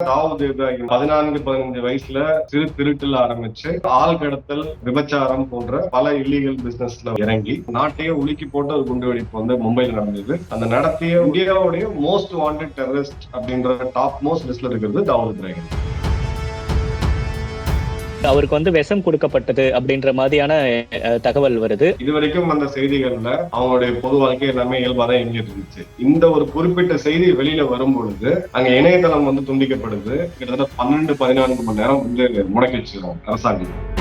தாவூத் இப்ராஹிம் பதினான்கு பதினஞ்சு வயசுல சிறு திருட்டுல ஆரம்பிச்சு ஆள் கடத்தல் விபச்சாரம் போன்ற பல இல்லீகல் பிசினஸ்ல இறங்கி நாட்டையே உலுக்கி போட்டு ஒரு குண்டுவெடிப்பு வந்து மும்பையில் நடந்தது. அந்த நடத்திய இந்தியாவுடைய மோஸ்ட் வாண்டட் டெரரிஸ்ட் அப்படின்ற டாப் மோஸ்ட் லிஸ்ட்ல இருக்கிறது தாவூத் இப்ராஹிம். அவருக்கு வந்து விஷம் கொடுக்கப்பட்டது அப்படின்ற மாதிரியான தகவல் வருது. இது வரைக்கும் வந்த செய்திகள்ல அவங்களுடைய பொது வாழ்க்கை எல்லாமே இயல்பாதான் இயங்கிட்டு இருந்துச்சு. இந்த ஒரு குறிப்பிட்ட செய்தி வெளியில வரும் பொழுது அங்க இணையதளம் வந்து துண்டிக்கப்படுது. கிட்டத்தட்ட பன்னெண்டு பதினான்கு மணி நேரம் வந்து முடக்கி வச்சிருக்கோம் அரசாங்கம்.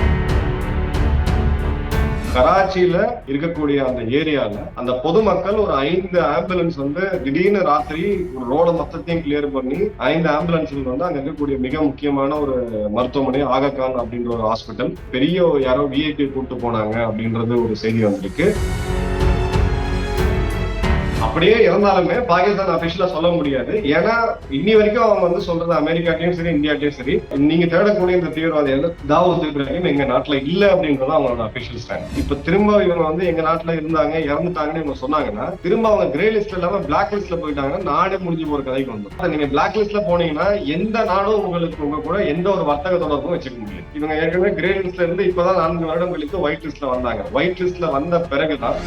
கராச்சியில இருக்கக்கூடிய அந்த ஏரியால அந்த பொதுமக்கள் ஒரு ஐந்து ஆம்புலன்ஸ் வந்து திடீர்னு ராத்திரி ஒரு ரோட மொத்தத்தையும் கிளியர் பண்ணி ஐந்து ஆம்புலன்ஸ்கள் வந்து அங்க இருக்கக்கூடிய மிக முக்கியமான ஒரு மருத்துவமனை ஆககான் அப்படின்ற ஒரு ஹாஸ்பிட்டல் பெரிய யாரோ விஐபி கூட்டு போனாங்க அப்படின்றது ஒரு செய்தி வந்திருக்கு. அப்படியே இருந்தாலுமே பாகிஸ்தான் அபிஷியலா சொல்ல முடியாது. ஏன்னா இன்னி வரைக்கும் அவங்க வந்து சொல்றது அமெரிக்காட்டையும் சரி இந்தியாட்டையும் சரி. நீங்க தேடக்கூடிய இந்த தீவிரவாதிகள் தாவூத் இப்ராஹிம் எங்க நாட்டுல இல்ல அப்படின்றது அவங்களோட அபிஷியல் ஸ்டாண்ட் இப்ப திரும்ப இவங்க வந்து எங்க நாட்டுல இருந்தாங்க இறந்துட்டாங்கன்னு இவங்க சொன்னாங்கன்னா திரும்ப அவங்க கிரே லிஸ்ட்ல இல்லாம பிளாக் லிஸ்ட்ல போயிட்டாங்கன்னா நாடே முடிஞ்சு போற கதைக்கு வந்துடும் நீங்க பிளாக் லிஸ்ட்ல போனீங்கன்னா எந்த நாடும் உங்களுக்கு உங்க கூட எந்த ஒரு வர்த்தக தொடர்பும் வச்சுக்க முடியாது இவங்க ஏற்கனவே கிரே லிஸ்ட்ல இருந்து இப்பதான் நான்கு வருடம் கழித்து ஒயிட் லிஸ்ட்ல வந்தாங்க. ஒயிட் லிஸ்ட்ல வந்த பிறகுதான்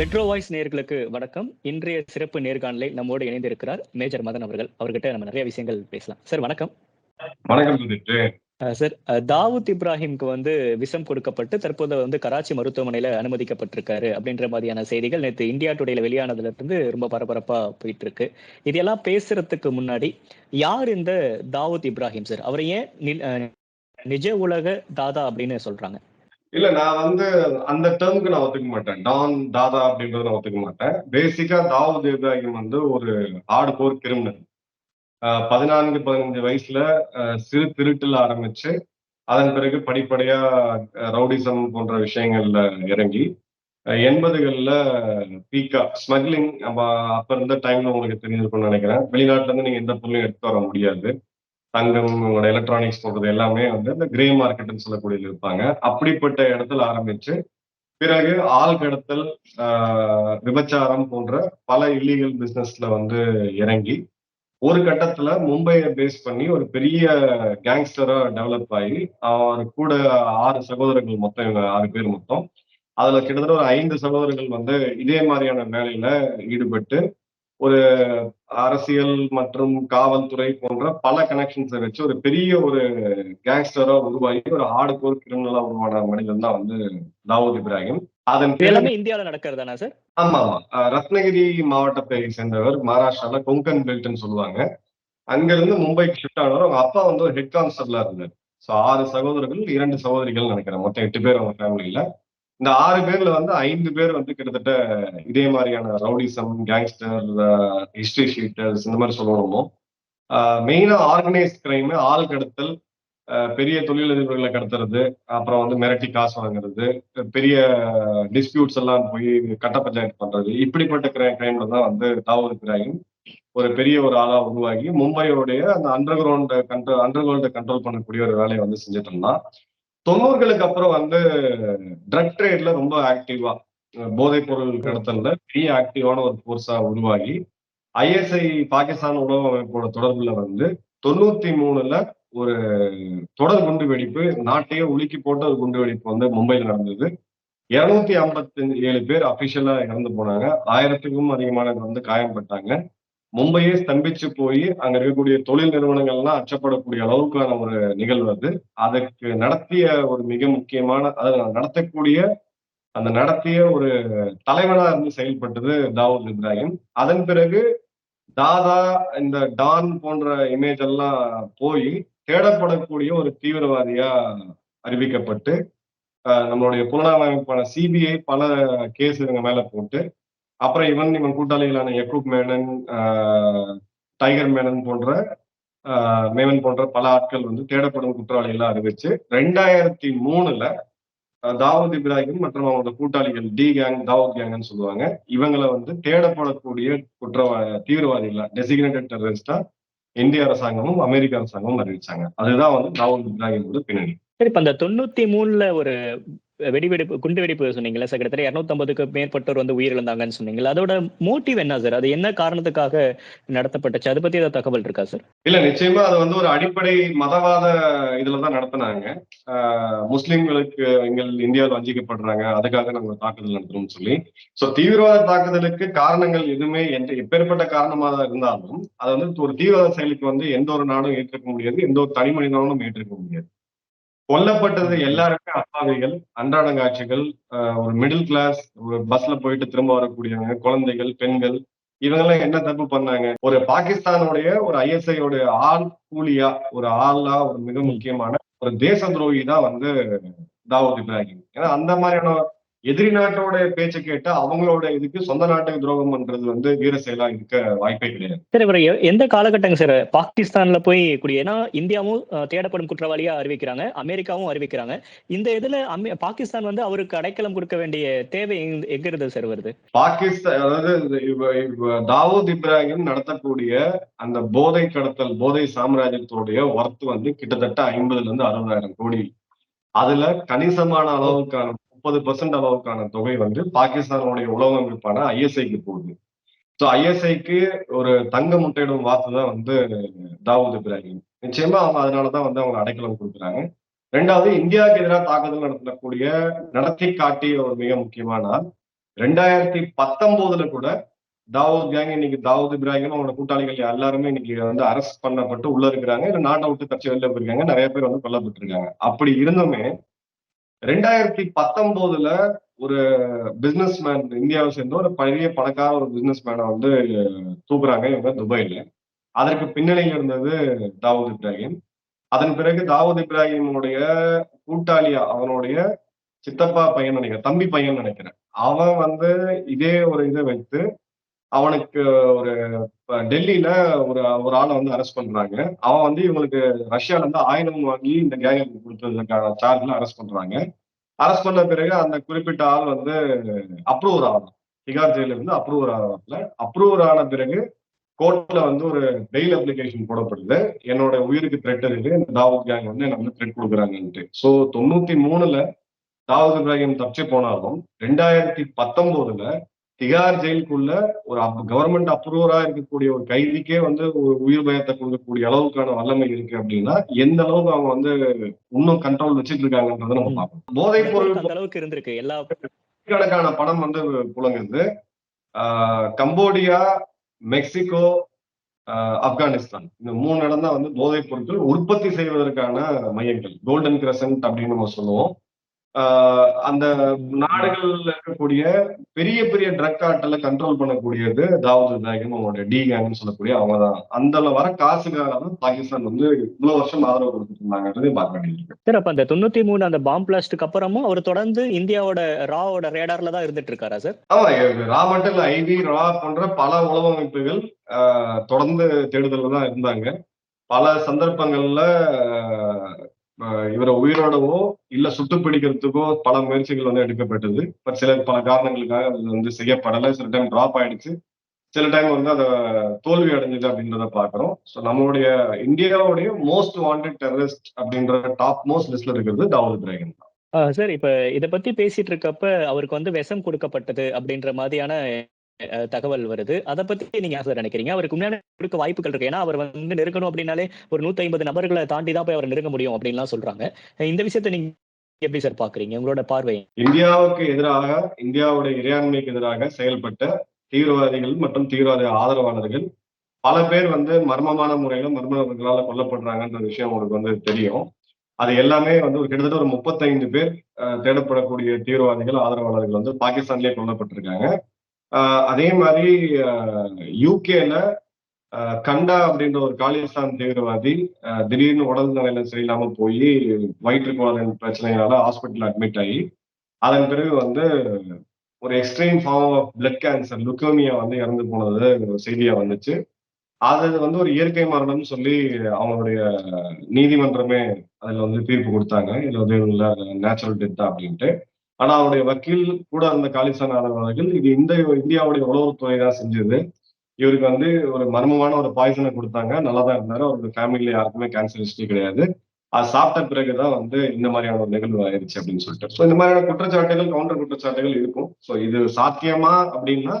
மெட்ரோ வாய்ஸ் நேயர்களுக்கு வணக்கம். இன்றைய சிறப்பு நேர்காணலில் நம்மோடு இணைந்திருக்கிறார் மேஜர் மதன் அவர்கள். அவர்கிட்ட நம்ம நிறைய விஷயங்கள் பேசலாம். சார் வணக்கம். வணக்கம் சார் தாவூத் இப்ராஹிம்க்கு வந்து விஷம் கொடுக்கப்பட்டு தற்போது வந்து கராச்சி மருத்துவமனையில அனுமதிக்கப்பட்டிருக்காரு அப்படின்ற மாதிரியான செய்திகள் நேற்று இந்தியா டுடேல வெளியானதுல இருந்து ரொம்ப பரபரப்பா போயிட்டு இருக்கு இதெல்லாம் பேசுறதுக்கு முன்னாடி யார் இந்த தாவூத் இப்ராஹிம் சார்? அவரை ஏன் நிஜ உலக தாதா அப்படின்னு சொல்றாங்க. இல்ல நான் வந்து அந்த டேர்முக்கு நான் ஒத்துக்க மாட்டேன். டான் தாதா அப்படின்றத நான் ஒத்துக்க மாட்டேன். பேசிக்கா தாவூத் இப்ராஹிம் வந்து ஒரு ஆடு போர் கிரிமினல் பதினான்கு பதினஞ்சு வயசுல சிறு திருட்டில் ஆரம்பிச்சு அதன் பிறகு படிப்படியா ரவுடிசம் போன்ற விஷயங்கள்ல இறங்கி எண்பதுகள்ல பீக்கா ஸ்மக்லிங் அப்ப இருந்த டைம்ல உங்களுக்கு தெரிஞ்சிருக்கும்னு நினைக்கிறேன். வெளிநாட்டுல இருந்து நீங்க எந்த பொருளையும் எடுத்து வர முடியாது. தங்கம் உங்களோட எலக்ட்ரானிக்ஸ் போடுறது எல்லாமே வந்து இந்த கிரே மார்க்கெட்னு சொல்லக்கூடியது இருப்பாங்க அப்படிப்பட்ட இடத்துல ஆரம்பிச்சு பிறகு ஆள் கடத்தல் விபச்சாரம் போன்ற பல இல்லீகல் பிசினஸ்ல வந்து இறங்கி ஒரு கட்டத்துல மும்பையை பேஸ் பண்ணி ஒரு பெரிய கேங்ஸ்டரா டெவலப் ஆகி அவர் கூட ஆறு சகோதரர்கள் மொத்தம் இவங்க ஆறு பேர் மொத்தம். அதுல கிட்டத்தட்ட ஒரு ஐந்து சகோதரர்கள் வந்து இதே மாதிரியான வேலையில ஈடுபட்டு ஒரு அரசியல் மற்றும் காவல்துறை போன்ற பல கனெக்ஷன்ஸை வச்சு ஒரு பெரிய ஒரு கேங்ஸ்டரா உருவாகி ஒரு ஹார்டு கோர் கிரிமினலா உருவான மனிதன் தான் வந்து தாவூத் இப்ராஹிம். அதன் எல்லாமே இந்தியாவில நடக்கிறதானா சார்? ஆமா ஆமா ரத்னகிரி மாவட்டத்தை சேர்ந்தவர் மகாராஷ்டிரால கொங்கன் பெல்ட்னு சொல்லுவாங்க. அங்கிருந்து மும்பைக்கு ஷிஃப்ட் ஆனவர். அவங்க அப்பா வந்து ஒரு ஹெட் கான்ஸ்டபிளா இருந்தார். ஸோ ஆறு சகோதரர்கள் இரண்டு சகோதரிகள் நினைக்கிறேன். மொத்தம் எட்டு பேர் அவங்க ஃபேமிலியில இந்த ஆறு பேர்ல வந்து ஐந்து பேர் வந்து கிட்டத்தட்ட இதே மாதிரியான ரவுடிசம் கேங்ஸ்டர் ஹிஸ்டரி ஷீட்டர்ஸ் இந்த மாதிரி சொல்லணுமோ மெயினா ஆர்கனைஸ் கிரைம் ஆள் கடத்தல் பெரிய தொழிலதிபர்களை கடத்துறது அப்புறம் வந்து மிரட்டி காசு வாங்குறது பெரிய டிஸ்பியூட்ஸ் எல்லாம் போய் கட்ட பஞ்சாயத்து பண்றது இப்படிப்பட்ட கிரைம்ல தான் வந்து தாவூர் இப்ராஹிம் ஒரு பெரிய ஒரு ஆளா உருவாகி மும்பையோடைய அந்த அண்டர் கிரவுண்ட் கண்ட்ரோல் அண்டர் கிரவுண்டை கண்ட்ரோல் பண்ணக்கூடிய ஒரு வேலையை வந்து செஞ்சுட்டு இருந்தான். தொண்ணூறுகளுக்கு அப்புறம் வந்து ட்ரக் ட்ரேட்ல ரொம்ப ஆக்டிவா போதைப் பொருள் கடத்தல்ல பெரிய ஆக்டிவான ஒரு போர்ஸா உருவாகி ஐஎஸ்ஐ பாகிஸ்தான் உணவு அமைப்போட தொடர்புல வந்து தொண்ணூத்தி மூணுல ஒரு தொடர் குண்டு வெடிப்பு நாட்டையே உலுக்கி போட்ட ஒரு குண்டு வெடிப்பு வந்து மும்பையில் நடந்தது. இருநூத்தி ஐம்பத்தி ஏழு பேர் அபிஷியலா இறந்து போனாங்க. ஆயிரத்துக்கும் அதிகமானவர் வந்து காயம்பட்டாங்க. மும்பையே ஸ்தம்பிச்சு போய் அங்க இருக்கக்கூடிய தொழில் நிறுவனங்கள்லாம் அச்சப்படக்கூடிய அளவுக்கான ஒரு நிகழ்வு அது. அதுக்கு நடத்திய ஒரு மிக முக்கியமான அதாவது நடத்தக்கூடிய அந்த நடத்திய ஒரு தலைவனா இருந்து செயல்பட்டது தாவூத் இப்ராஹிம். அதன் பிறகு தாதா இந்த டான் போன்ற இமேஜ் எல்லாம் போய் தேடப்படக்கூடிய ஒரு தீவிரவாதியா அறிவிக்கப்பட்டு நம்மளுடைய புலனாய்வு அமைப்பான சிபிஐ பல கேஸ் இவங்க மேல போட்டு அப்புறம் இவன் இவன் கூட்டாளிகளான யக்கூப் மேனன் ஆஹ், டைகர் மேனன் போன்ற ஆஹ், போன்ற பல ஆட்கள் வந்து தேடப்படும் குற்றவாளிகளா அறிவிச்சு ரெண்டாயிரத்தி மூணுல தாவூத் இப்ராஹிம் மற்றும் அவங்களோட கூட்டாளிகள் டி கேங் தாவூத் கேங்னு சொல்லுவாங்க. இவங்களை வந்து தேடப்படக்கூடிய குற்றவா தீவிரவாதிகளா டெசிக்னேட்டட் டெரரிஸ்டா இந்திய அரசாங்கமும் அமெரிக்க அரசாங்கமும் அறிவிச்சாங்க. அதுதான் வந்து தாவூத் இப்ராஹிமோட பின்னணி. சரி இப்ப அந்த தொண்ணூத்தி மூணுல ஒரு வெடிவெடிப்பு குண்டு வெடிப்பு சொன்னீங்கல்ல சார். கிட்டத்தட்ட இரநூத்தம்பதுக்கு மேற்பட்டோர் வந்து உயிரிழந்தாங்கன்னு சொன்னீங்க அதோட மோட்டிவ் என்ன சார்? அது என்ன காரணத்துக்காக நடத்தப்பட்டுச்சு? அதை பத்தி ஏதாவது தகவல் இருக்கா சார்? இல்ல நிச்சயமா அது வந்து ஒரு அடிப்படை மதவாத இதுலதான் நடத்தினாங்க. ஆஹ் முஸ்லிம்களுக்கு எங்கள் இந்தியாவில் வஞ்சிக்கப்படுறாங்க. அதுக்காக நம்ம தாக்குதல் நடத்துறோம்னு சொல்லி. சோ தீவிரவாத தாக்குதலுக்கு காரணங்கள் எதுவுமே எந்த எப்பேற்பட்ட காரணமாக இருந்தாலும் அது வந்து ஒரு தீவிரவாத செயலுக்கு வந்து எந்த ஒரு நாடும் ஏற்றுக்க முடியாது. எந்த ஒரு தனி மனிதனும் ஏற்றுக்க முடியாது. கொல்லப்பட்டது எல்லாருமே அப்பாவிகள் அன்றாட காட்சிகள் ஆஹ் ஒரு மிடில் கிளாஸ் ஒரு பஸ்ல போயிட்டு திரும்ப வரக்கூடியவங்க குழந்தைகள் பெண்கள் இவங்கெல்லாம் என்ன தப்பு பண்ணாங்க? ஒரு பாகிஸ்தானுடைய ஒரு ஐஎஸ்ஐ உடைய ஆள் கூலியா ஒரு ஆளா ஒரு மிக முக்கியமான ஒரு தேச துரோகி தான் வந்து தாவூத் இப்ராஹிம். ஏன்னா அந்த மாதிரியான எதிரி நாட்டோட பேச்சை கேட்டு அவங்களோட இதுக்கு சொந்த நாட்டுக்கு துரோகம் பண்றது வந்து வீர செயலா இருக்க வாய்ப்பே கிடையாது. சார் இவர் எந்த காலகட்டங்க சார்? பாகிஸ்தான்ல போய் கூடிய ஏன்னா இந்தியாவும் தேடப்படும் குற்றவாளியா அறிவிக்கிறாங்க அமெரிக்காவும் அறிவிக்கிறாங்க. இந்த இதுல பாகிஸ்தான் வந்து அவருக்கு அடைக்கலம் கொடுக்க வேண்டிய தேவை எங்க இருந்து சார் வருது? பாகிஸ்தான் அதாவது தாவூத் இப்ராஹிம் நடத்தக்கூடிய அந்த போதை கடத்தல் போதை சாம்ராஜ்யத்தோடைய ஒர்த் வந்து கிட்டத்தட்ட ஐம்பதுல இருந்து அறுபதாயிரம் கோடி. அதுல கணிசமான அளவுக்கான முப்பது பர்சன்ட் அளவுக்கான தொகை வந்து பாகிஸ்தானுடைய உளவு அமைப்பான ஐஎஸ்ஐக்கு போகுது. ஸோ ஐஎஸ்ஐக்கு ஒரு தங்க முட்டையிடும் வாக்கு தான் வந்து தாவூத் இப்ராஹிம். நிச்சயமா அவங்க அதனாலதான் வந்து அவங்க அடைக்கலம் கொடுக்குறாங்க. ரெண்டாவது இந்தியாவுக்கு எதிராக தாக்குதல் நடத்தக்கூடிய நடத்தி காட்டிய ஒரு மிக முக்கியமான ரெண்டாயிரத்தி பத்தொன்பதுல கூட தாவூத் கேங் இன்னைக்கு தாவூத் இப்ராஹிம் அவங்களோட கூட்டாளிகள் எல்லாருமே இன்னைக்கு வந்து அரெஸ்ட் பண்ணப்பட்டு உள்ள இருக்கிறாங்க. இல்ல நாட்டை விட்டு தச்சு வெளில போயிருக்காங்க. நிறைய பேர் வந்து கொல்லப்பட்டிருக்காங்க. அப்படி இருந்துமே ரெண்டாயிரத்தி பத்தொன்பதுல ஒரு பிசினஸ் மேன் இந்தியாவை சேர்ந்த ஒரு பெரிய பணக்கார ஒரு பிசினஸ் மேனை வந்து தூக்குறாங்க. இவங்க துபாயில. அதற்கு பின்னணியில் இருந்தது தாவூத் இப்ராஹிம். அதன் பிறகு தாவூத் இப்ராஹிமுடைய கூட்டாளியா அவனுடைய சித்தப்பா பையன் நினைக்கிறேன் தம்பி பையன் நினைக்கிறேன். அவன் வந்து இதே ஒரு இதை வைத்து அவனுக்கு ஒரு டெல்லியில ஒரு ஒரு ஆளை வந்து அரெஸ்ட் பண்றாங்க. அவன் வந்து இவங்களுக்கு ரஷ்யால இருந்து ஆயுதம் வாங்கி இந்த கேங்குக்கு கொடுத்ததுக்கான சார்ஜ்ல அரெஸ்ட் பண்றாங்க. அரெஸ்ட் பண்ண பிறகு அந்த குறிப்பிட்ட ஆள் வந்து அப்ரூவர் ஆகலாம் திகார் ஜெயில இருந்து அப்ரூவர் ஆகல அப்ரூவர் ஆன பிறகு கோர்ட்ல வந்து ஒரு பெயில் அப்ளிகேஷன் போடப்படுது. என்னோட உயிருக்கு த்ரெட் இருக்கு. இந்த தாவூத் கேங் வந்து எனக்கு வந்து த்ரெட் கொடுக்குறாங்கன்ட்டு. ஸோ தொண்ணூத்தி மூணுல தாவூத் இப்ராஹிம் தப்பிச்சு போனாலும் ரெண்டாயிரத்தி பத்தொன்பதுல திகார் ஜெயிலுக்குள்ள ஒரு கவர்மெண்ட் அப்ரூவரா இருக்கக்கூடிய ஒரு கைதிக்கே வந்து ஒரு உயிர் பயத்தை கொடுக்கக்கூடிய அளவுக்கான வல்லமை இருக்கு அப்படின்னா எந்த அளவுக்கு அவங்க வந்து இன்னும் கண்ட்ரோல் வச்சிட்டு இருக்காங்கன்றதை நம்ம பார்க்கணும். போதைப் பொருள் அளவுக்கு இருந்திருக்கு. எல்லா கோடிக்கணக்கான பணம் வந்து புழங்குது கம்போடியா மெக்சிகோ ஆப்கானிஸ்தான். இந்த மூணு இடம் தான் வந்து போதைப் பொருட்கள் உற்பத்தி செய்வதற்கான மையங்கள். கோல்டன் கிரசன்ட் அப்படின்னு நம்ம சொல்லுவோம். அந்த நாடுகள்ல இருக்கக்கூடிய பெரிய பெரிய ட்ரக் கார்ட்டல கண்ட்ரோல் பண்ணக்கூடியது தாவூத் இப்ராஹிம் அவங்களுடைய டி கேங்னு சொல்லக்கூடிய அவங்க தான். அந்த வர காசுக்காக தான் பாகிஸ்தான் வந்து இவ்வளவு வருஷம் ஆதரவு கொடுத்துட்டு இருந்தாங்கன்றதையும் பார்க்க வேண்டியிருக்கு சார் அப்ப அந்த தொண்ணூத்தி மூணு அந்த பாம் பிளாஸ்டுக்கு அப்புறமும் அவர் தொடர்ந்து இந்தியாவோட ராவோட ரேடார்ல தான் இருந்துட்டு இருக்காரா சார் ஆமா ரா மட்டும் இல்ல ஐவி ரா போன்ற பல உளவு அமைப்புகள் ஆஹ், தொடர்ந்து தேடுதல்ல தான் இருந்தாங்க. பல சந்தர்ப்பங்கள்ல இவரை உயிரோடவோ இல்ல சுட்டு பிடிக்கிறதுக்கோ பல முயற்சிகள் வந்து எடுக்கப்பட்டது. பட் சில பல காரணங்களுக்காக அது வந்து செய்யப்படலை. சில டைம் டிராப் ஆயிடுச்சு. சில டைம் வந்து அதை தோல்வி அடைஞ்சது அப்படின்றத பாக்குறோம் ஸோ நம்மளுடைய இந்தியாவுடைய மோஸ்ட் வாண்டட் டெரரிஸ்ட் அப்படின்ற டாப் மோஸ்ட் லிஸ்ட்ல இருக்கிறது தாவூத் இப்ராஹிம் தான். சார் இப்ப இத பத்தி பேசிட்டு இருக்கப்ப அவருக்கு வந்து விஷம் கொடுக்கப்பட்டது அப்படின்ற மாதிரியான தகவல் வருது. அதை பத்தி நீங்க சார் நினைக்கிறீங்க? அவருக்கு உண்மையான கொடுக்க வாய்ப்புகள் இருக்கு. ஏன்னா அவர் வந்து நெருங்கணும் அப்படின்னாலே ஒரு நூத்தி ஐம்பது நபர்களை தாண்டி தான் போய் அவர் நெருங்க முடியும் அப்படின்லாம் சொல்றாங்க. இந்த விஷயத்தை நீங்க எப்படி சார் பாக்குறீங்க? உங்களோட பார்வை இந்தியாவுக்கு எதிராக இந்தியாவுடைய இறையாண்மைக்கு எதிராக செயல்பட்ட தீவிரவாதிகள் மற்றும் தீவிரவாத ஆதரவாளர்கள் பல பேர் வந்து மர்மமான முறையில மர்மங்களால கொல்லப்படுறாங்கன்ற விஷயம் உங்களுக்கு வந்து தெரியும். அது எல்லாமே வந்து ஒரு கிட்டத்தட்ட ஒரு முப்பத்தைந்து பேர் தேடப்படக்கூடிய தீவிரவாதிகள் ஆதரவாளர்கள் வந்து பாகிஸ்தான்லயே கொல்லப்பட்டிருக்காங்க. அதே மாதிரி யூகேல கண்டா அப்படின்ற ஒரு காலிஸ்தான் தீவிரவாதி திடீர்னு உடல் நிலையில சரியில்லாம போய் வயிற்று குழந்தை பிரச்சனையால ஹாஸ்பிட்டல் அட்மிட் ஆகி அதன் பிறகு வந்து ஒரு extreme form of blood cancer leukaemia வந்து இறந்து போனது செய்தியா வந்துச்சு. அது வந்து ஒரு இயற்கை மரணம்னு சொல்லி அவங்களுடைய நீதிமன்றமே அதுல வந்து தீர்ப்பு கொடுத்தாங்க. இதுல வந்து நேச்சுரல் டெத் அப்படின்ட்டு. ஆனா அவருடைய வக்கீல் கூட அந்த காலிஸ்தான் ஆதரவாளர்கள் இது இந்த இந்தியாவுடைய உளவுத்துறை தான் செஞ்சது. இவருக்கு வந்து ஒரு மர்மமான ஒரு பாய்சனை கொடுத்தாங்க. நல்லா தான் இருந்தாரு அவருடைய ஃபேமிலியில யாருக்குமே கேன்சர் ஹிஸ்டரி கிடையாது. அது சாப்பிட்ட பிறகுதான் வந்து இந்த மாதிரியான ஒரு நிகழ்வு ஆயிருச்சு அப்படின்னு சொல்லிட்டு. ஸோ இந்த மாதிரியான குற்றச்சாட்டுகள் கவுண்டர் குற்றச்சாட்டுகள் இருக்கும். ஸோ இது சாத்தியமா அப்படின்னா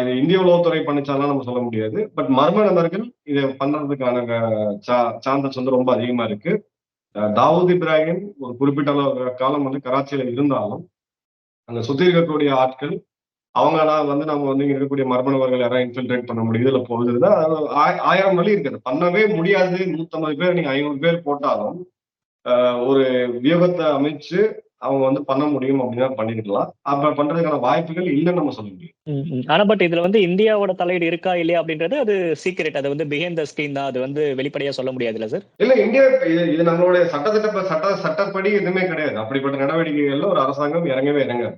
இது இந்திய உளவுத்துறை பண்ணிச்சாலாம் நம்ம சொல்ல முடியாது. பட் மர்ம நபர்கள் இதை பண்றதுக்கான சான்சஸ் வந்து ரொம்ப அதிகமா இருக்கு. தாவூத் இப்ராஹிம் ஒரு குறிப்பிட்ட அளவு காலம் வந்து கராச்சியில இருந்தாலும் அங்க சுத்தி இருக்கக்கூடிய ஆட்கள் அவங்க நான் வந்து நம்ம வந்து இங்க இருக்கக்கூடிய மர்ம நபர்கள் யாராவது இன்ஃபில்ட்ரேட் பண்ண முடியுது இல்ல போகுதுன்னா ஆயிரம் வழி இருக்குது. பண்ணவே முடியாது. நூத்தம்பது பேர் நீங்க ஐநூறு பேர் போட்டாலும் ஒரு வியூகத்தை அமைச்சு அவங்க வந்து பண்ண முடியும் அப்படின்னா பண்ணிருக்கலாம். அப்ப பண்றதுக்கான வாய்ப்புகள் இல்லைன்னு நம்ம சொல்ல முடியும். ஆனா பட் இதுல வந்து இந்தியாவோட தலையீடு இருக்கா இல்லையா அப்படின்றது அது சீக்ரெட் அது வந்து பிஹைண்ட் த ஸ்கிரீன் தான். அது வந்து வெளிப்படையா சொல்ல முடியாதுல்ல சார் இல்ல இந்தியா இது நம்மளுடைய சட்டத்திட்ட சட்ட சட்டப்படி எதுவுமே கிடையாது. அப்படிப்பட்ட நடவடிக்கைகள்ல ஒரு அரசாங்கம் இறங்கவே இறங்காது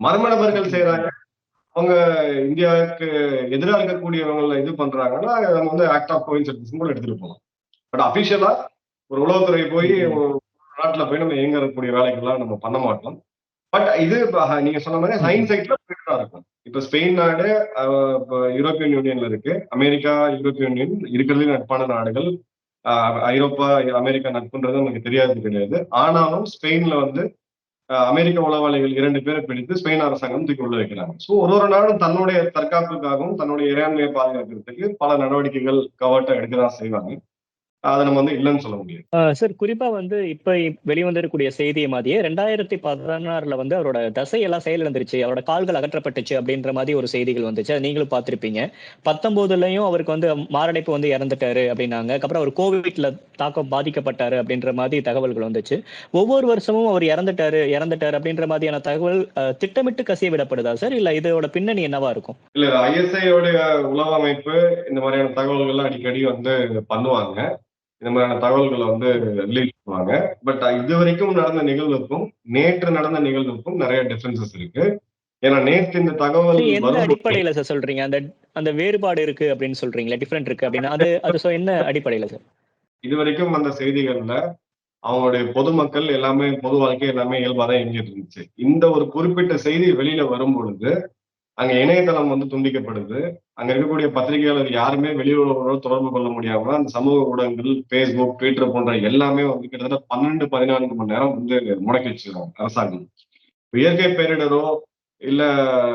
மர்ம நபர்கள் செய்யறாங்க அவங்க இந்தியாவுக்கு எதிராக இருக்கக்கூடியவங்கள இது பண்றாங்கன்னா நம்ம வந்து ஆக்ட் ஆஃப் கோயின்சிடன்ஸ் கூட எடுத்துட்டு போகலாம். பட் அபிஷியலா ஒரு உளவுத்துறை போய் நாட்டுல போய் நம்ம இயங்கக்கூடிய வேலைகள்லாம் நம்ம பண்ண மாட்டோம். பட் இது நீங்க சொன்ன மாதிரி ஹைன்சைட்ல போயிட்டு தான் இருக்கும். இப்ப ஸ்பெயின் நாடு யூரோப்பியன் யூனியன்ல இருக்கு. அமெரிக்கா யூரோப்பியன் யூனியன் இருக்கிறதுல நட்பான நாடுகள். ஐரோப்பா அமெரிக்கா நட்புன்றது நமக்கு தெரியாது கிடையாது. ஆனாலும் ஸ்பெயின்ல வந்து அமெரிக்க உளவாளிகள் இரண்டு பேரை பிடித்து ஸ்பெயின் அரசாங்கம் தூக்கி உள்ள வைக்கிறாங்க. ஸோ ஒரு ஒரு நாடும் தன்னுடைய தற்காப்புக்காகவும் தன்னுடைய இறையாண்மையை பாதுகாக்கிறதுக்கு பல நடவடிக்கைகள் கவர்ட்டா எடுக்கதான் செய்வாங்க. அதை நம்ம வந்து இல்லைன்னு சொல்ல முடியாது. ஆஹ் சார் குறிப்பா வந்து இப்ப வெளிவந்திருக்கக்கூடிய செய்தியை மாதிரியே ரெண்டாயிரத்தி பதினாறுல வந்து அவரோட தசையெல்லாம் செயலிழந்துருச்சு அவரோட கால்கள் அகற்றப்பட்டுச்சு அப்படின்ற மாதிரி ஒரு செய்திகள் வந்துச்சு. அதை நீங்களும் பார்த்திருப்பீங்க. பத்தொன்பதுலயும் அவருக்கு வந்து மாரடைப்பு வந்து இறந்துட்டாரு அப்படின்னாங்க. அப்புறம் அவர் கோவிட்ல தாக்கம் பாதிக்கப்பட்டாரு அப்படின்ற மாதிரி தகவல்கள் வந்துச்சு. ஒவ்வொரு வருஷமும் அவர் இறந்துட்டாரு இறந்துட்டாரு அப்படின்ற மாதிரியான தகவல் திட்டமிட்டு கசிய விடப்படுதா சார்? இல்ல இதோட பின்னணி என்னவா இருக்கும்? இல்ல ஐஎஸ்ஐயோடைய உளவு அமைப்பு இந்த மாதிரியான தகவல்கள் அடிக்கடி வந்து பண்ணுவாங்க. இந்த மாதிரியான தகவல்களை வந்து ரிலீஸ் பண்ணுவாங்க. பட் இது வரைக்கும் நடந்த நிகழ்வுக்கும் நேற்று நடந்த நிகழ்வுக்கும் நிறைய டிஃபரன்சஸ் இருக்கு. ஏன்னா நேற்று இந்த தகவல் எந்த அடிப்படையில சார் சொல்றீங்க? அந்த அந்த வேறுபாடு இருக்கு அப்படின்னு சொல்றீங்களா? டிஃபரெண்ட் இருக்கு அப்படின்னு. அது அது என்ன அடிப்படையில சார் இது வரைக்கும் அந்த செய்திகள்ல அவங்களுடைய பொதுமக்கள் எல்லாமே பொது வாழ்க்கை எல்லாமே இயல்பா தான் இருந்துச்சு. இந்த ஒரு குறிப்பிட்ட செய்தி வெளியில வரும் பொழுது அங்க இணையதளம் வந்து துண்டிக்கப்படுது. அங்க இருக்கக்கூடிய பத்திரிகையாளர் யாருமே வெளியுறவோட தொடர்பு கொள்ள முடியாம அந்த சமூக ஊடகங்கள் பேஸ்புக் ட்விட்டர் போன்ற எல்லாமே வந்து கிட்டத்தட்ட பன்னெண்டு பதினான்கு மணி நேரம் வந்து முடக்கி வச்சிருக்காங்க அரசாங்கம். இயற்கை பேரிடரோ இல்ல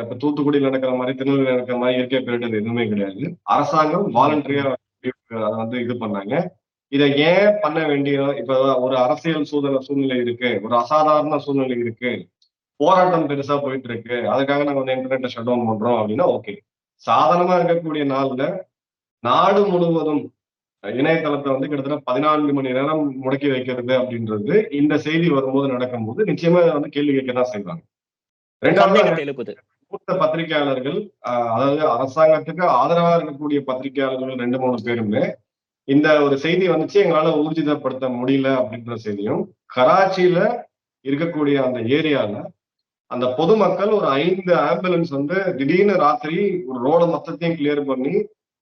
இப்ப தூத்துக்குடியில் நடக்கிற மாதிரி திருநெல்வேலி நடக்கிற மாதிரி இயற்கை பேரிடர் எதுவுமே கிடையாது. அரசாங்கம் வாலண்டரியா அதை வந்து இது பண்ணாங்க. இதை ஏன் பண்ண வேண்டிய இப்ப ஒரு அரசியல் சூழ்நிலை சூழ்நிலை இருக்கு. ஒரு அசாதாரண சூழ்நிலை இருக்கு. போராட்டம் பெருசா போயிட்டு இருக்கு அதுக்காக நாங்க வந்து இன்டர்நெட்டை ஷட் டவுன் பண்றோம் அப்படின்னா ஓகே சாதாரணமா இருக்கக்கூடிய நாள்ல நாடு முழுவதும் இணையதளத்தை வந்து கிட்டத்தட்ட பதினான்கு மணி நேரம் முடக்கி வைக்கிறது அப்படின்றது இந்த செய்தி வரும்போது நடக்கும்போது நிச்சயமா வந்து கேள்வி கேட்க தான் செய்வாங்க. ரெண்டாவது மூத்த பத்திரிகையாளர்கள் அதாவது அரசாங்கத்துக்கு ஆதரவா இருக்கக்கூடிய பத்திரிகையாளர்கள் ரெண்டு மூணு பேருமே இந்த ஒரு செய்தி வந்துச்சு எங்களால ஊர்ஜிதப்படுத்த முடியல அப்படின்ற செய்தியும் கராச்சியில இருக்கக்கூடிய அந்த ஏரியால அந்த பொதுமக்கள் ஒரு ஐந்து ஆம்புலன்ஸ் வந்து திடீர்னு ராத்திரி ஒரு ரோட மொத்தத்தையும் கிளியர் பண்ணி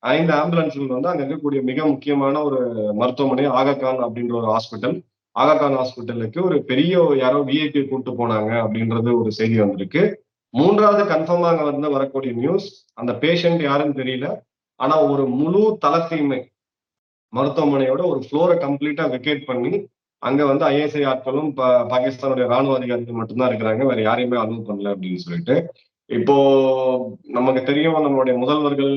ஐந்து ஆம்புலன்ஸ்கள் வந்து அங்க இருக்கக்கூடிய மிக முக்கியமான ஒரு மருத்துவமனை ஆகாகான் அப்படின்ற ஒரு ஹாஸ்பிட்டல் ஆகாகான் ஹாஸ்பிட்டலுக்கு ஒரு பெரிய யாரோ விஐபி கூட்டு போனாங்க அப்படின்றது ஒரு செய்தி வந்திருக்கு. மூன்றாவது கன்ஃபார்மா அங்க வந்து வரக்கூடிய நியூஸ் அந்த பேஷண்ட் யாருன்னு தெரியல. ஆனா ஒரு முழு தளத்தையுமே மருத்துவமனையோட ஒரு ஃப்ளோரை கம்ப்ளீட்டா வெக்கேட் பண்ணி அங்க வந்து ஐஎஸ்ஐ ஆட்களும் பாகிஸ்தானுடைய ராணுவ அதிகாரிகள் மட்டும்தான் இருக்கிறாங்க. வேற யாரையுமே அலோவ் பண்ணல அப்படின்னு சொல்லிட்டு. இப்போ நமக்கு தெரியும் நம்மளுடைய முதல்வர்கள்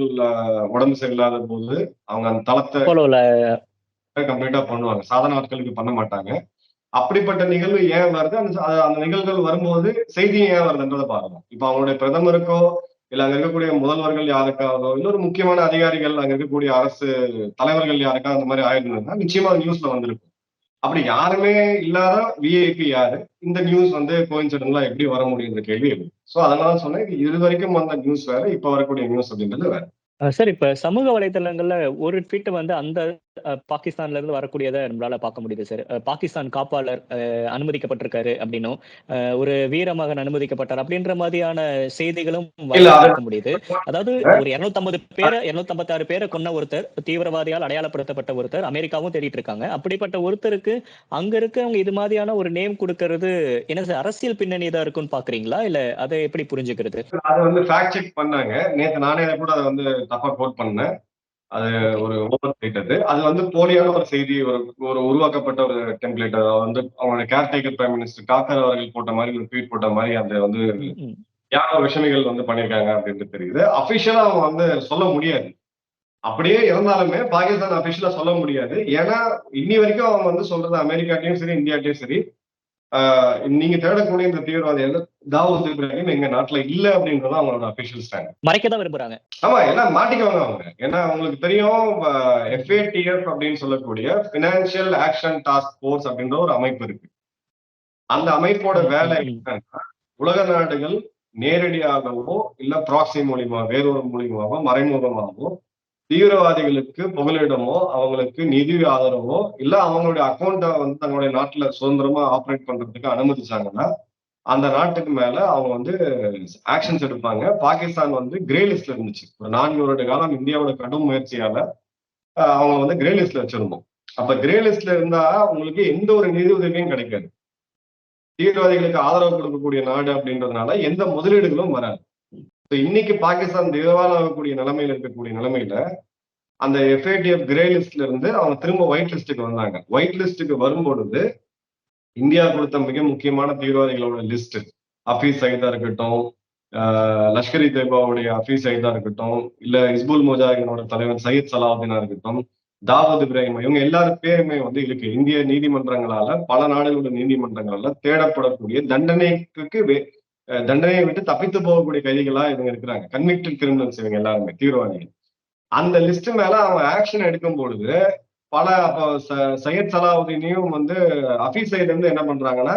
உடம்பு சரியில்லாத போது அவங்க அந்த தளத்தை கம்ப்ளீட்டா பண்ணுவாங்க. சாதாரண ஆட்களுக்கு பண்ண மாட்டாங்க. அப்படிப்பட்ட நிகழ்வு ஏன் வருது? அந்த அந்த நிகழ்வுகள் வரும்போது செய்தி ஏன் வருதுன்றதை பார்க்கணும் இப்ப அவங்களுடைய பிரதமருக்கோ இல்ல அங்க இருக்கக்கூடிய முதல்வர்கள் யாருக்காவதோ இல்ல ஒரு முக்கியமான அதிகாரிகள் அங்க இருக்கக்கூடிய அரசு தலைவர்கள் யாருக்கா அந்த மாதிரி ஆயிருந்ததுன்னா நிச்சயமா நியூஸ்ல வந்திருக்கும். அப்படி யாருமே இல்லாத விஐபி யாரு? இந்த நியூஸ் வந்து கோயின்சிடன்ட்லாம் எப்படி வர முடியுன்ற கேள்வி இருக்கு சோ அதனால சொன்னேன் இது வரைக்கும் வந்த நியூஸ் வேற இப்ப வரக்கூடிய நியூஸ் அப்படின்றது வேற. சார் இப்ப சமூக வலைதளங்கள்ல ஒரு ட்வீட் வந்து அந்த பாகிஸ்தான்ல இருந்து வரக்கூடியதை நம்மளால பார்க்க முடியுது சார் பாகிஸ்தான் காப்பாளர் அனுமதிக்கப்பட்டிருக்காரு அப்படின்னும். ஒரு வீரமகன் அனுமதிக்கப்பட்டார் அப்படின்ற மாதிரியான செய்திகளும் பார்க்க முடியுது. அதாவது ஒரு 250 பேரை 256 பேரை கொன்ன ஒருத்தர் தீவிரவாதியால் அடையாளப்படுத்தப்பட்ட ஒருத்தர் அமெரிக்காவும் தேடிட்டு இருக்காங்க. அப்படிப்பட்ட ஒருத்தருக்கு அங்க இருக்கவங்க இது மாதிரியான ஒரு நேம் கொடுக்கறது என்ன சார் அரசியல் பின்னணி தான் இருக்குன்னு பாக்குறீங்களா? இல்ல அதை எப்படி புரிஞ்சுக்கிறது? அதை வந்து ஃபேக்ட் செக் பண்ணாங்க. நேத்து நானே கூட அதை வந்து தப்பா கோட் பண்ணேன். அது ஒரு ஓவர் அது. அது வந்து போலியான ஒரு செய்தி ஒரு ஒரு உருவாக்கப்பட்ட ஒரு டெம்ப்ளேட் வந்து அவங்களோட கேர்டேக்கர் பிரைம் மினிஸ்டர் காக்கர் அவர்கள் போட்ட மாதிரி ஒரு ட்வீட் போட்ட மாதிரி அந்த வந்து. யாரோ விஷமிகள் வந்து பண்ணியிருக்காங்க அப்படின்ட்டு தெரியுது. அபிஷியலா அவங்க வந்து சொல்ல முடியாது. அப்படியே இருந்தாலுமே பாகிஸ்தான் அபிஷியலா சொல்ல முடியாது. ஏன்னா இன்னி வரைக்கும் அவங்க வந்து சொல்றது அமெரிக்காட்லயும் சரி இந்தியாட்லயும் சரி நீங்க தேடக்கூடிய இந்த தீவிரவாதிகள் தாவூத் இப்ராஹிம் எங்க நாட்டுல இல்ல அப்படின்றது அவங்களோட அபிஷியல் ஸ்டாண்ட் மறைக்க தான் விரும்புறாங்க. ஆமா எல்லாம் மாட்டிக்குவாங்க அவங்க. ஏன்னா உங்களுக்கு தெரியும் எஃப்ஏடிஎஃப் அப்படின்னு சொல்லக்கூடிய பினான்சியல் ஆக்ஷன் டாஸ்க் ஃபோர்ஸ் அப்படின்ற ஒரு அமைப்பு இருக்கு. அந்த அமைப்போட வேலை என்னன்னா உலக நாடுகள் நேரடியாகவோ இல்ல ப்ராக்சி மூலியமா வேறொரு மூலியமாவோ மறைமுகமாகவோ தீவிரவாதிகளுக்கு புகலிடமோ அவங்களுக்கு நிதி ஆதரவோ இல்ல அவங்களுடைய அக்கௌண்ட்டை வந்து தங்களுடைய நாட்டுல சுதந்திரமா ஆப்ரேட் பண்றதுக்கு அனுமதிச்சாங்கன்னா அந்த நாட்டுக்கு மேல அவங்க வந்து ஆக்ஷன்ஸ் எடுப்பாங்க. பாகிஸ்தான் வந்து கிரே லிஸ்ட்ல இருந்துச்சு. ஒரு நான்கு வருட காலம் இந்தியாவோட கடும் முயற்சியால அவங்க வந்து கிரே லிஸ்ட்ல வச்சிருந்தோம். அப்ப கிரே லிஸ்ட்ல இருந்தா உங்களுக்கு எந்த ஒரு நிதி உதவியும் கிடைக்காது. தீவிரவாதிகளுக்கு ஆதரவு கொடுக்கக்கூடிய நாடு அப்படின்றதுனால எந்த முதலீடுகளும் வராது. இன்னைக்கு பாகிஸ்தான் திவாலாகக்கூடிய நிலைமையில இருக்கக்கூடிய நிலைமையில அந்த எஃப்ஏடிஎஃப் கிரே லிஸ்ட்ல இருந்து அவங்க திரும்ப ஒயிட் லிஸ்ட்டுக்கு வந்தாங்க. ஒயிட் லிஸ்ட்டுக்கு வரும்பொழுது இந்தியா கொடுத்த மிக முக்கியமான தீவிரவாதிகளோட லிஸ்ட் அபீஸ் சைதா இருக்கட்டும் ஆஹ் லஷ்கர் இ தேபாவுடைய ஹஃபீஸ் சைதா இருக்கட்டும் இல்ல இஸ்புல் முஜாஹினோட தலைவர் சயீத் சலாவுதீனா இருக்கட்டும் தாவூத் இப்ராஹிம் இவங்க எல்லாரும் பேருமே வந்து இருக்கு இந்திய நீதிமன்றங்களால பல நாடுகளோட நீதிமன்றங்களால தேடப்படக்கூடிய தண்டனைக்கு தண்டனையை விட்டு தப்பித்து போகக்கூடிய கைதிகளா இவங்க இருக்கிறாங்க. கன்விக்டட் கிரிமினல்ஸ் இவங்க எல்லாருமே தீவிரவாதிகள். அந்த லிஸ்ட் மேல அவன் ஆக்ஷன் எடுக்கும் பொழுது பல அப்போ சையத் சலாவுதீனையும் வந்து ஹஃபீஸ் சையத் வந்து என்ன பண்றாங்கன்னா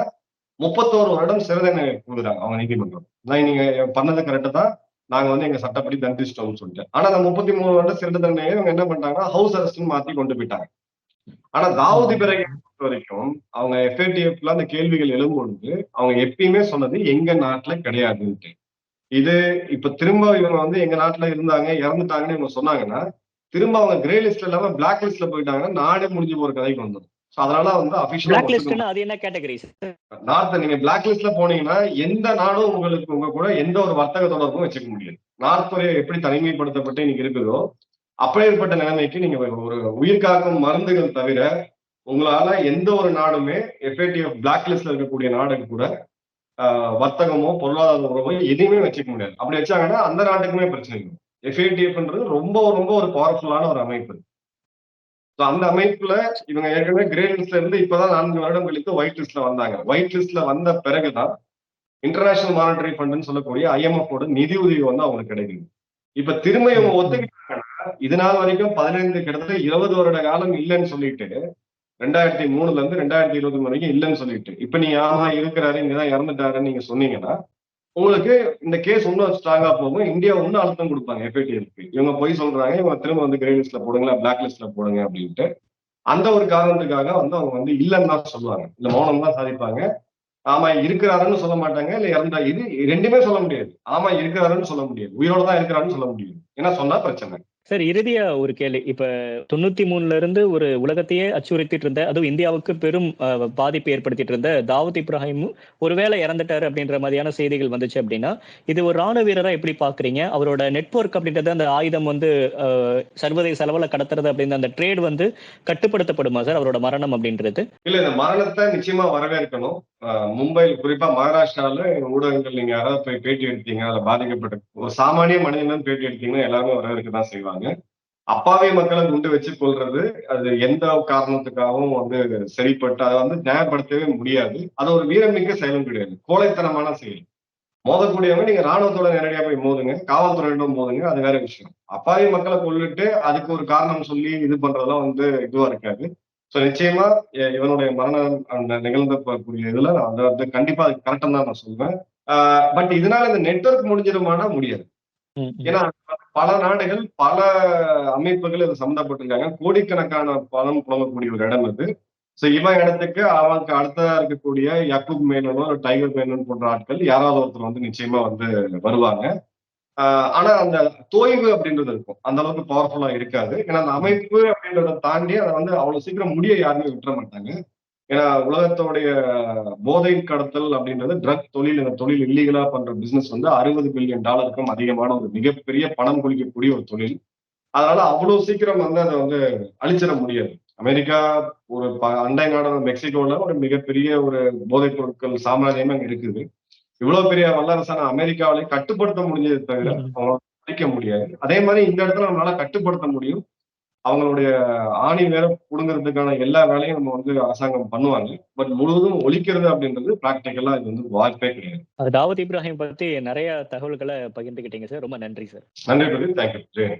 முப்பத்தோரு வருடம் சிறை தண்டனை கொடுக்குறாங்க அவங்க நீதிமன்றம். நான் நீங்க பண்ணது கரெக்டா தான். நாங்க வந்து எங்க சட்டப்படி தண்டிச்சிட்டோம்னு சொல்லிட்டு. ஆனா அந்த முப்பத்தி மூணு வருடம் சிறை தண்டனையை இவங்க என்ன பண்றாங்கன்னா ஹவுஸ் அரெஸ்ட் மாத்தி கொண்டு போயிட்டாங்க. ஆனா தாவூதி பிறகு பொறுத்த வரைக்கும் அவங்க எஃப்ஏடிஎஃப்ல அந்த கேள்விகள் எழும்பொழுது அவங்க எப்பயுமே சொன்னது எங்க நாட்டுல கிடையாதுன்ட்டு. இது இப்ப திரும்ப இவங்க வந்து எங்க நாட்டுல இருந்தாங்க இறந்துட்டாங்கன்னு இவங்க சொன்னாங்கன்னா திரும்ப அவங்க கிரே லிஸ்ட்ல இல்லாம பிளாக் லிஸ்ட்ல போயிட்டாங்கன்னா நாடே முடிஞ்சு போற கதைக்கு வந்துடும் சோ அதனால வந்து அபிஷியலா அது என்ன கேட்டகரி நார்த் நீங்க பிளாக் லிஸ்ட்ல போனீங்கன்னா எந்த நாடும் உங்களுக்கு உங்க கூட எந்த ஒரு வர்த்தக தொடர்பும் வச்சுக்க முடியாது. நார்த் கொரியா எப்படி தனிமைப்படுத்தப்பட்டு இன்னைக்கு இருக்குதோ அப்படியேற்பட்ட நிலைமைக்கு நீங்க ஒரு உயிர் காக்கும் மருந்துகள் தவிர உங்களால எந்த ஒரு நாடுமே எஃப்ஏடிஎஃப் பிளாக் லிஸ்ட்ல இருக்கக்கூடிய நாடுக்கு கூட வர்த்தகமோ பொருளாதார உறவோ எதுவுமே வச்சுக்க முடியாது. அப்படி வச்சாங்கன்னா அந்த நாட்டுக்குமே பிரச்சனை இருக்கும் எஃப்ஏடிஎஃப்ன்றது ரொம்ப ரொம்ப ஒரு பவர்ஃபுல்லான ஒரு அமைப்பு. So அந்த அமைப்புல இவங்க ஏற்கனவே கிரே லிஸ்ட்ல இருந்து இப்பதான் நான்கு வருடம் கழித்து ஒயிட் லிஸ்ட்ல வந்தாங்க. ஒயிட் லிஸ்ட்ல வந்த பிறகுதான் இன்டர்நேஷனல் மானிட்டரி ஃபண்ட்னு சொல்லக்கூடிய ஓட நிதி உதவி வந்து அவங்களுக்கு கிடைக்குது. இப்ப திரும்ப இவங்க ஒத்துக்கிட்டாங்கன்னா இது நாள் வரைக்கும் பதினைந்து கிட்டத்தட்ட இருபது வருட காலம் இல்லைன்னு சொல்லிட்டு ரெண்டாயிரத்தி மூணுல இருந்து ரெண்டாயிரத்தி இருபது வரைக்கும் இல்லைன்னு சொல்லிட்டு. இப்ப நீங்க ஆமா இருக்கிறாரு இங்கதான் இறந்துட்டாருன்னு நீங்க சொன்னீங்கன்னா உங்களுக்கு இந்த கேஸ் இன்னும் ஸ்ட்ராங்கா போகும். இந்தியா இன்னும் அழுத்தம் கொடுப்பாங்க எஃப்ஐடிஎலுக்கு இவங்க போய் சொல்றாங்க இவங்க திரும்ப வந்து கிரே லிஸ்ட்ல போடுங்களா பிளாக் லிஸ்ட்ல போடுங்க அப்படின்ட்டு அந்த ஒரு காரணத்துக்காக வந்து அவங்க வந்து இல்லைன்னு தான் சொல்லுவாங்க. இல்ல மௌனம் தான் சாதிப்பாங்க. ஆமா இருக்கிறாருன்னு சொல்ல மாட்டாங்க இல்ல இறந்தா இது ரெண்டுமே சொல்ல முடியாது. ஆமா இருக்கிறாருன்னு சொல்ல முடியாது. உயிரோட தான் இருக்கிறாருன்னு சொல்ல முடியும் ஏன்னா சொன்னா பிரச்சனை. சார் இறுதியா ஒரு கேள்வி. இப்ப தொண்ணூத்தி மூணுல இருந்து ஒரு உலகத்தையே அச்சுறுத்திட்டு இருந்த அதுவும் இந்தியாவுக்கு பெரும் அஹ், பாதிப்பு ஏற்படுத்திட்டு இருந்த தாவூத் இப்ராஹிம் ஒருவேளை இறந்துட்டாரு அப்படின்ற மாதிரியான செய்திகள் வந்துச்சு அப்படின்னா இது ஒரு ராணுவ வீரரா எப்படி பாக்குறீங்க? அவரோட நெட்வொர்க் அப்படின்றது அந்த ஆயுதம் வந்து சர்வதேச அளவுல கடத்துறது அப்படின்ற அந்த ட்ரேட் வந்து கட்டுப்படுத்தப்படுமா சார் அவரோட மரணம் அப்படின்றது? இல்ல இந்த மரணத்தை நிச்சயமா வரவேற்கணும். மும்பையில் குறிப்பா மகாராஷ்டிரால ஊடகங்கள் நீங்க யாராவது போய் பேட்டி எடுத்தீங்க அதுல பாதிக்கப்பட்ட ஒரு சாமானிய மனிதன் பேட்டி எடுத்தீங்கன்னா எல்லாருமே வரவேற்க தான் செய்வாங்க. அப்பாவி மக்களை குண்டு வச்சு கொள்றது அது எந்த காரணத்துக்காகவும் வந்து சரிப்பட்டு அதை வந்து நியாயப்படுத்தவே முடியாது. அது ஒரு வீரமிக்க செயலும் கிடையாது. கோழைத்தனமான செயல். மோதக்கூடியவங்க நீங்க ராணுவத்தோட நேரடியா போய் மோதுங்க காவல்துறையிடம் மோதுங்க அது வேற விஷயம். அப்பாவி மக்களை கொல்லிட்டு அதுக்கு ஒரு காரணம் சொல்லி இது பண்றதெல்லாம் வந்து இதுவா இருக்காது. சோ நிச்சயமா இவனுடைய மரணம் அந்த நிகழ்ந்தக்கூடிய இதுல நான் அதை வந்து கண்டிப்பா அது கரெக்டா தான் நான் சொல்வேன். பட் இதனால இந்த நெட்வொர்க் முடிஞ்சிருமானா முடியாது. ஏன்னா பல நாடுகள் பல அமைப்புகள் இது சம்மந்தப்பட்டிருக்காங்க. கோடிக்கணக்கான பணம் புலங்கக்கூடிய ஒரு இடம் இது ஸோ இவன் இடத்துக்கு அவனுக்கு அடுத்ததா இருக்கக்கூடிய யக்கூப் மேனனோ டைகர் மேனன் போன்ற ஆட்கள் யாராவது ஒருத்தர் வந்து நிச்சயமா வந்து வருவாங்க. ஆஹ் ஆனா அந்த தோய்வு அப்படின்றது இருக்கும். அந்த அளவுக்கு பவர்ஃபுல்லா இருக்காது. ஏன்னா அந்த அமைப்பு அப்படின்றத தாண்டி அதை வந்து அவ்வளவு சீக்கிரம் முடிய யாருமே விட்டுற மாட்டாங்க. ஏன்னா உலகத்தோடைய போதை கடத்தல் அப்படின்றது ட்ரக் தொழில் இந்த தொழில் இல்லீகலா பண்ற பிசினஸ் வந்து அறுபது பில்லியன் டாலருக்கும் அதிகமான ஒரு மிகப்பெரிய பணம் குளிக்கக்கூடிய ஒரு தொழில். அதனால அவ்வளவு சீக்கிரம் வந்து அதை வந்து அழிச்சிட முடியாது. அமெரிக்கா ஒரு அண்டை நாடான மெக்சிகோல ஒரு மிகப்பெரிய ஒரு போதைப் பொருட்கள் சாம்ராஜ்யமே அங்க இருக்குது. இவ்வளவு பெரிய வல்லரசான அமெரிக்காவிலே கட்டுப்படுத்த முடிஞ்சது தவிர. அவங்களால அழிக்க முடியாது. அதே மாதிரி இந்த இடத்துல நம்மளால கட்டுப்படுத்த முடியும். அவங்களுடைய ஆணி வேற புடுங்கிறதுக்கான எல்லா வேலையும் நம்ம வந்து அரசாங்கம் பண்ணுவாங்க. பட் முழுவதும் ஒழிக்கிறது அப்படின்றது பிராக்டிக்கலா இது வந்து வாய்ப்பே கிடையாது. தாவூத் இப்ராஹிம் பத்தி நிறைய தகவல்களை பகிர்ந்துக்கிட்டீங்க சார். ரொம்ப நன்றி சார். நன்றி தேங்க்யூ